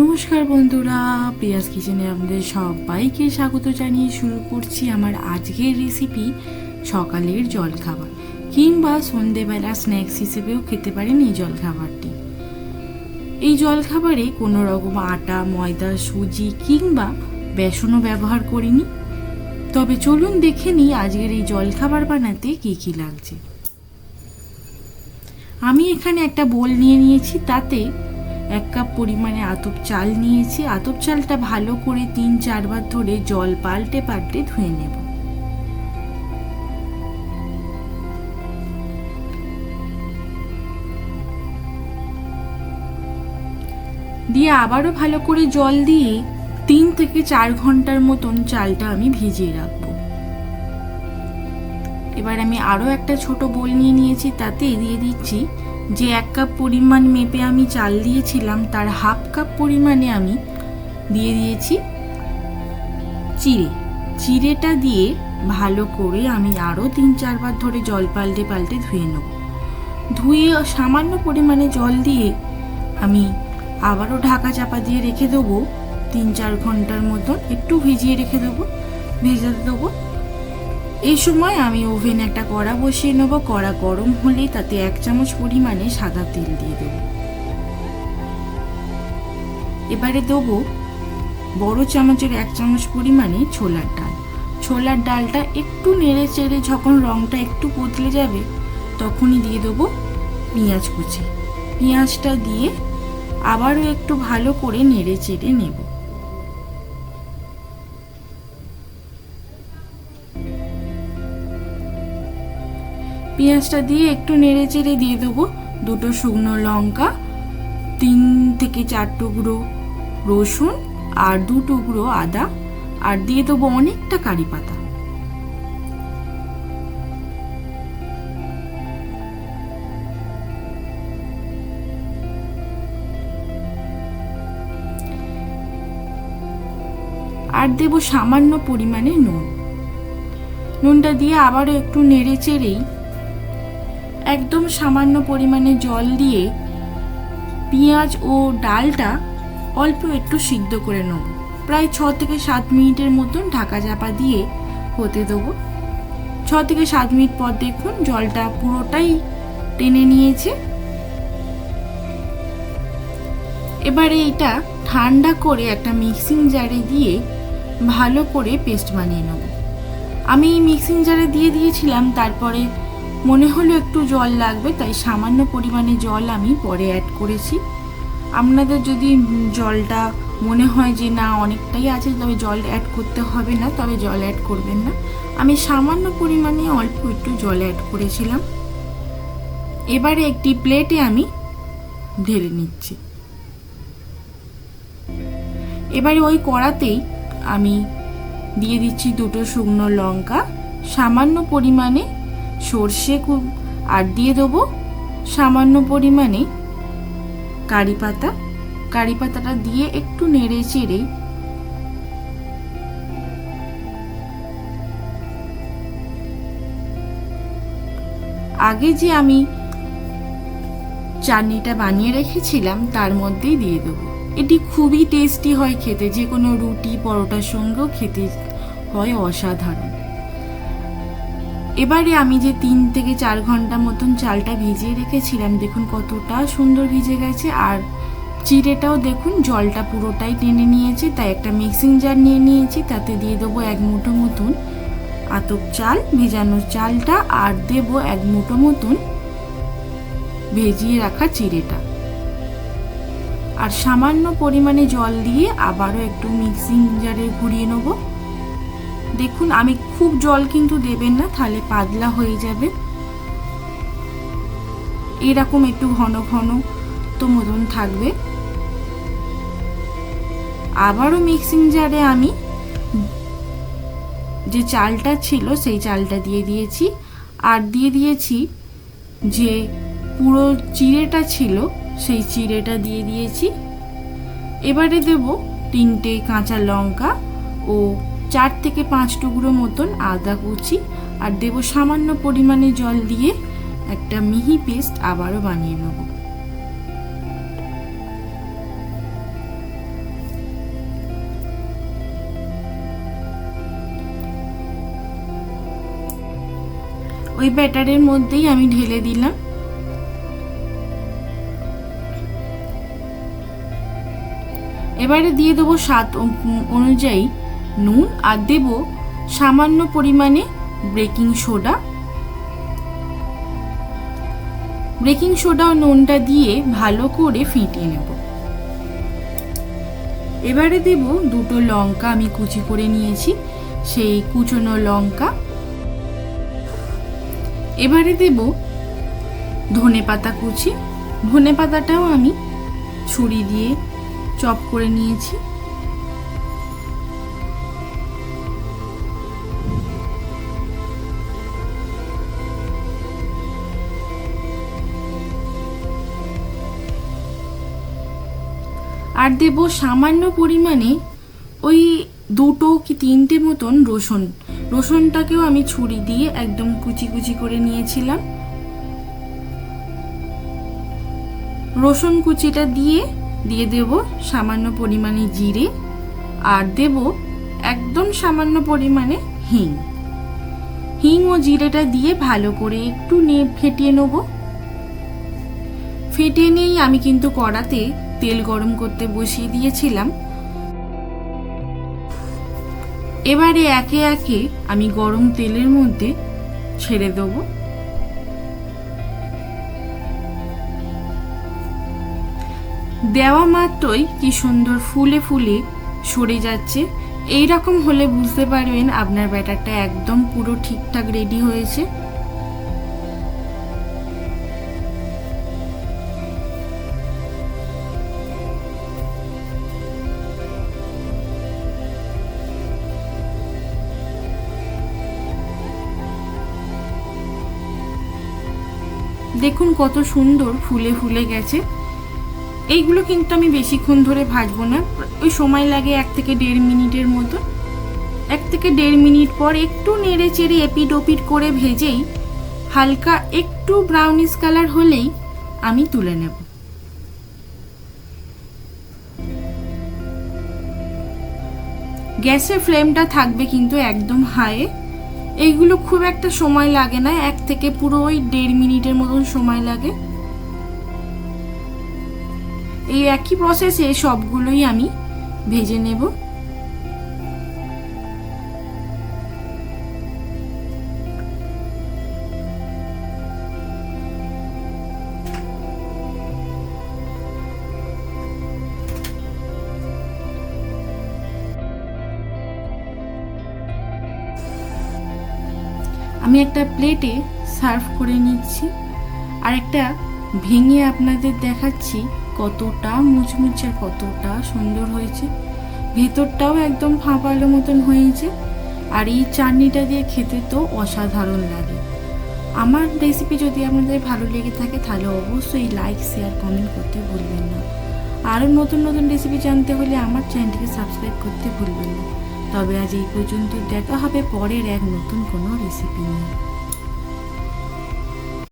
নমস্কার বন্ধুরা পিয়াজ কিচেনে আমাদের সবাইকে স্বাগত জানিয়ে শুরু করছি আমার আজকের রেসিপি সকালের জলখাবার কিংবা সন্ধেবেলা স্ন্যাক্স হিসেবেও খেতে পারেন এই জলখাবারটি। এই জলখাবারে কোনো রকম আটা, ময়দা, সুজি কিংবা বেসনও ব্যবহার করিনি। তবে চলুন দেখে নিই আজকের এই জলখাবার বানাতে কী কী লাগছে। আমি এখানে একটা বোল নিয়ে নিয়েছি, তাতে এক কাপ পরিমাণে আতপ চাল নিয়েছি। আতপ চালটা ভালো করে তিন, চারবার ধরে জল পাল্টে পাল্টে ধুয়ে নেব। দিয়ে আবারও ভালো করে জল দিয়ে তিন থেকে চার ঘণ্টার মতন চালটা আমি ভিজিয়ে রাখব। এবার আমি আরও একটা ছোট বোল নিয়ে নিয়েছি, তাতে দিয়ে দিচ্ছি। যে এক কাপ পরিমাণ মেপে আমি চাল দিয়েছিলাম, তার হাফ কাপ পরিমাণে আমি দিয়ে দিয়েছি চিড়ে। চিড়েটা দিয়ে ভালো করে আমি আরও তিন চারবার ধরে জল পাল্টে পাল্টে ধুয়ে নেব। ধুয়ে সামান্য পরিমাণে জল দিয়ে আমি আবারও ঢাকা চাপা দিয়ে রেখে দেবো। তিন চার ঘণ্টার মতন একটু ভিজিয়ে রেখে দেবো ভেজাতে দেবো। এই সময় আমি ওভেনে একটা কড়া বসিয়ে নেব। কড়া গরম হলেই তাতে এক চামচ পরিমাণে সাদা তেল দিয়ে দেব। এবারে দেবো বড় চামচের এক চামচ পরিমাণে ছোলার ডাল। ছোলার ডালটা একটু নেড়ে চেড়ে যখন রঙটা একটু বদলে যাবে, তখনই দিয়ে দেবো পেঁয়াজ কুচি। পেঁয়াজটা দিয়ে আবারও একটু ভালো করে নেড়ে চেড়ে নেব। পেঁয়াজটা দিয়ে একটু নেড়ে চেড়ে দিয়ে দেবো। দুটো শুকনো লঙ্কা, তিন থেকে চার টুকরো রসুন আর দু টুকরো আদা, আর দিয়ে দেবো অনেকটা কারি পাতা। আর দেব সামান্য পরিমাণে নুন। নুনটা দিয়ে আবারও একটু নেড়ে চেড়েই একদম সামান্য পরিমাণে জল দিয়ে পেঁয়াজ ও ডালটা অল্প একটু সিদ্ধ করে নেব। প্রায় ছ থেকে সাত মিনিটের মতন ঢাকা চাপা দিয়ে হতে দেবো। ছ থেকে সাত মিনিট পর দেখুন জলটা পুরোটাই টেনে নিয়েছে। এবারে এটা ঠান্ডা করে একটা মিক্সিং জারে দিয়ে ভালো করে পেস্ট বানিয়ে নেব। আমি মিক্সিং জারে দিয়ে দিয়েছিলাম, তারপরে মনে হলো একটু জল লাগবে, তাই সামান্য পরিমাণে জল আমি পরে অ্যাড করেছি। আপনাদের যদি জলটা মনে হয় যে না, অনেকটাই আছে, তবে জল অ্যাড করতে হবে না, তবে জল অ্যাড করবেন না। আমি সামান্য পরিমাণে অল্প একটু জল অ্যাড করেছিলাম। এবারে একটি প্লেটে আমি ঢেলে নিচ্ছি। এবারে ওই কড়াতেই আমি দিয়ে দিচ্ছি দুটো শুকনো লঙ্কা। সামান্য পরিমাণে সর্ষে আর দিয়ে দেবো সামান্য পরিমাণে কারি পাতা। কারি পাতাটা দিয়ে একটু নেড়ে চেড়ে আগে যে আমি চাটনিটা বানিয়ে রেখেছিলাম, তার মধ্যেই দিয়ে দেবো। এটি খুবই টেস্টি হয় খেতে যে কোনো রুটি, পরোটার সঙ্গেও খেতে হয় অসাধারণ। এবারে আমি যে তিন থেকে চার ঘণ্টা মতন চালটা ভিজিয়ে রেখেছিলাম, দেখুন কতটা সুন্দর ভিজে গেছে। আর চিড়েটাও দেখুন, জলটা পুরোটাই টেনে নিয়েছে, তাই একটা মিক্সিং জার নিয়ে নিয়েছি, তাতে দিয়ে দেবো এক মুঠো মতন আতপ চাল, ভেজানো চালটা, আর দেব এক মুঠো মতন ভেজিয়ে রাখা চিড়েটা। আর সামান্য পরিমাণে জল দিয়ে আবারও একটু মিক্সিং জারে ঘুরিয়ে নেব। দেখুন, আমি খুব জল কিন্তু দেবেন না, তাহলে পাতলা হয়ে যাবে। এরকম একটু ঘন ঘন তো মতন থাকবে। আবারও মিক্সিং জারে আমি যে চালটা ছিল, সেই চালটা দিয়ে দিয়েছি। আর দিয়ে দিয়েছি যে পুরো চিড়েটা ছিল, সেই চিড়েটা দিয়ে দিয়েছি। এবারে দেব তিনটে কাঁচা লঙ্কা ও চার থেকে পাঁচ টুকরো মতন আদা কুচি আর দেব সামান্য পরিমাণে জল দিয়ে একটা মিহি পেস্ট আবারও বানিয়ে নেব। ওই ব্যাটারের মধ্যেই আমি ঢেলে দিলাম। এবারে দিয়ে দেবো স্বাদ অনুযায়ী নুন আর দেব সামান্য পরিমাণে বেকিং সোডা। বেকিং সোডা ও নুনটা দিয়ে ভালো করে ফেটিয়ে নেব। এবারে দেব দুটো লঙ্কা আমি কুচি করে নিয়েছি, সেই কুচনো লঙ্কা। এবারে দেব ধনে পাতা কুচি। ধনে পাতাটাও আমি ছুরি দিয়ে চপ করে নিয়েছি। আর দেব সামান্য পরিমাণে ওই দুটো কি তিনটে মতন রসুন। রসুনটাকেও আমি ছুরি দিয়ে একদম কুচি কুচি করে নিয়েছিলাম। রসুন কুচিটা দিয়ে দিয়ে দেব সামান্য পরিমাণে জিরে আর দেব একদম সামান্য পরিমাণে হিং। হিং ও জিরেটা দিয়ে ভালো করে একটু নিয়ে ফেটিয়ে নেব। ফেটিয়ে নিয়েই আমি কিন্তু কড়াতে তেল গরম করতে বসিয়ে দিয়েছিলাম। এবারে একে একে আমি গরম তেলের মধ্যে ছেড়ে দেবো। দেওয়া মাত্রই কি সুন্দর ফুলে ফুলে সরে যাচ্ছে। এই রকম হলে বুঝতে পারবেন আপনার ব্যাটারটা একদম পুরো ঠিকঠাক রেডি হয়েছে। দেখুন কত সুন্দর ফুলে ফুলে গেছে। এইগুলো কিন্তু আমি বেশিক্ষণ ধরে ভাজবো না। ওই সময় লাগে এক থেকে দেড় মিনিটের মতো। এক থেকে দেড় মিনিট পর একটু নেড়ে চেড়ে এপিট ওপিট করে ভেজেই হালকা একটু ব্রাউনিশ কালার হলেই আমি তুলে নেব। গ্যাসের ফ্লেমটা থাকবে কিন্তু একদম হাইয়ে এইগুলো খুব একটা সময় লাগে না, এক থেকে পুরো ওই দেড় মিনিটের মতন সময় লাগে। এই একই প্রসেসে সবগুলোই আমি ভেজে নেব। আমি একটা প্লেটে সার্ভ করে নিচ্ছি আর একটা ভেঙে আপনাদের দেখাচ্ছি কতটা মুচমুচে কতটা সুন্দর হয়েছে। ভেতরটাও একদম ফাঁপালো মতন হয়েছে আর এই চাটনিটা দিয়ে খেতে তো অসাধারণ লাগে। আমার রেসিপি যদি আপনাদের ভালো লেগে থাকে তাহলে অবশ্যই লাইক শেয়ার কমেন্ট করতে ভুলবেন না। আরও নতুন নতুন রেসিপি জানতে হলে আমার চ্যানেলটিকে সাবস্ক্রাইব করতে ভুলবেন না। তবে আজ এই পর্যন্ত দেখা হবে পরের এক নতুন কোনো রেসিপি নিয়ে।